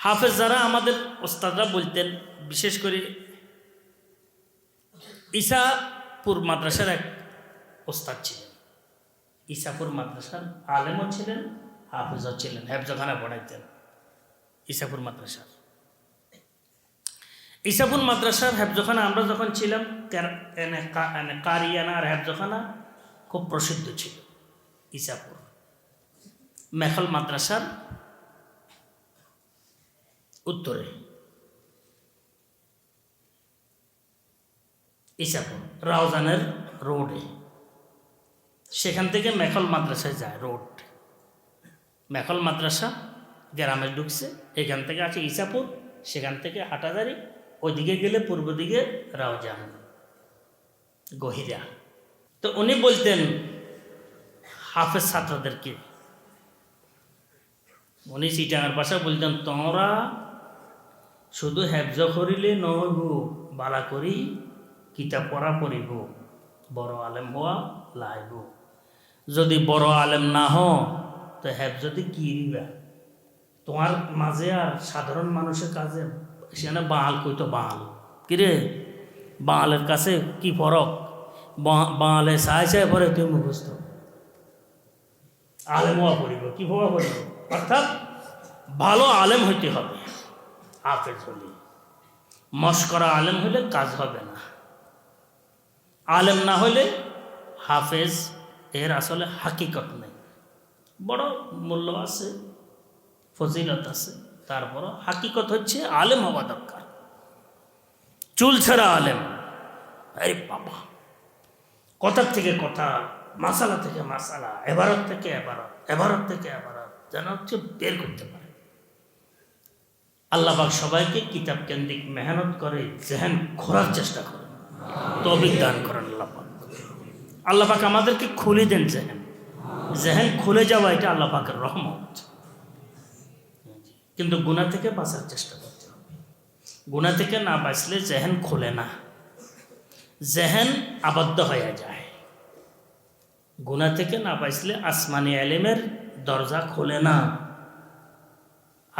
হাফেজ যারা, আমাদের ওস্তাদরা বলতেন, বিশেষ করে ঈসাপুর মাদ্রাসার এক ওস্তাদ ছিলেন। ঈসাপুর মাদ্রাসার আলেমও ছিলেন, হাফেজও ছিলেন, হেফজখানা পড়াইতেন ঈসাপুর মাদ্রাসার। ঈসাপুর মাদ্রাসার হেফজখানা আমরা যখন ছিলাম কারিয়ানা আর হেফজখানা খুব প্রসিদ্ধ ছিল ঈসাপুর মেখল মাদ্রাসার উত্তরে। ইসাপুর রাউজানের রোডে। সেখান থেকে মেখল মাদ্রাসায় যায় রোড। মেখল মাদ্রাসা গ্রামে ঢুকছে, এখান থেকে আছে ইসাপুর সেখান থেকে হাটাদারি ওইদিকে গেলে পূর্ব দিকে রাউজান, গহিরা। তো উনি বলতেন, হাফেজ ছাত্রদেরকে। উনি সিটাঙার ভাষা বলতেন, তোমরা শুধু হেফজ করিলে নহব বালা করি কিতাব পড়া পড়িব। বড় আলেম হওয়া লাইব যদি বড় আলেম না হ তো হেফজতে কি দিবা? তোমার মাঝে আর সাধারণ মানুষের কাছে সেখানে বাঙাল কইতো বাঙাল কিরে বাঙালের কাছে কি ফরক? বাঙালে চাই চাই পরে তুই মুখস্থ। আলেম হওয়া পড়িব, কি হওয়া পড়িব? অর্থাৎ ভালো আলেম হইতে হবে। হাফেজ হলে মস্করা আলেম হলে কাজ হবে না। আলেম না হলে হাফেজ এর আসলে হাকিকত নেই। বড় মূল্য আছে, ফজিলত আছে তারপর হাকিকত হচ্ছে আলেম হওয়া দরকার। চুল ছাড়া আলেম, আরে বাবা। কথার থেকে কথা, মাসালা থেকে মাসালা, এবারত থেকে এবারত এবারত থেকে এবারত, যেন হচ্ছে বের করতে পারে। আল্লাহবাক সবাইকে কিতাব কেন্দ্রিক মেহনত করে জেহেন খোরার চেষ্টা করে। তবিক দান করেন আল্লাপাক আল্লাপাক আমাদেরকে খুলে দেন জেহেন। জেহেন খুলে যাওয়া এটা আল্লাপাকের রহমত। কিন্তু গুণা থেকে বাঁচার চেষ্টা করতে হবে। গুণা থেকে না বাঁচলে জেহেন খোলে না। জেহেন আবদ্ধ হয়ে যায়। গুণা থেকে না বাঁচলে আসমানি আলেমের দরজা খোলে না।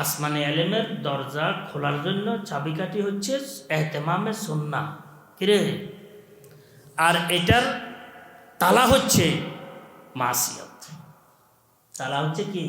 আসমানি আলেমের দরজা খোলার জন্য চাবিকাঠি হচ্ছে এহতেমামে সন্না কিরে? আর এটার তালা হচ্ছে মাসিয়ত। তালা হচ্ছে কি?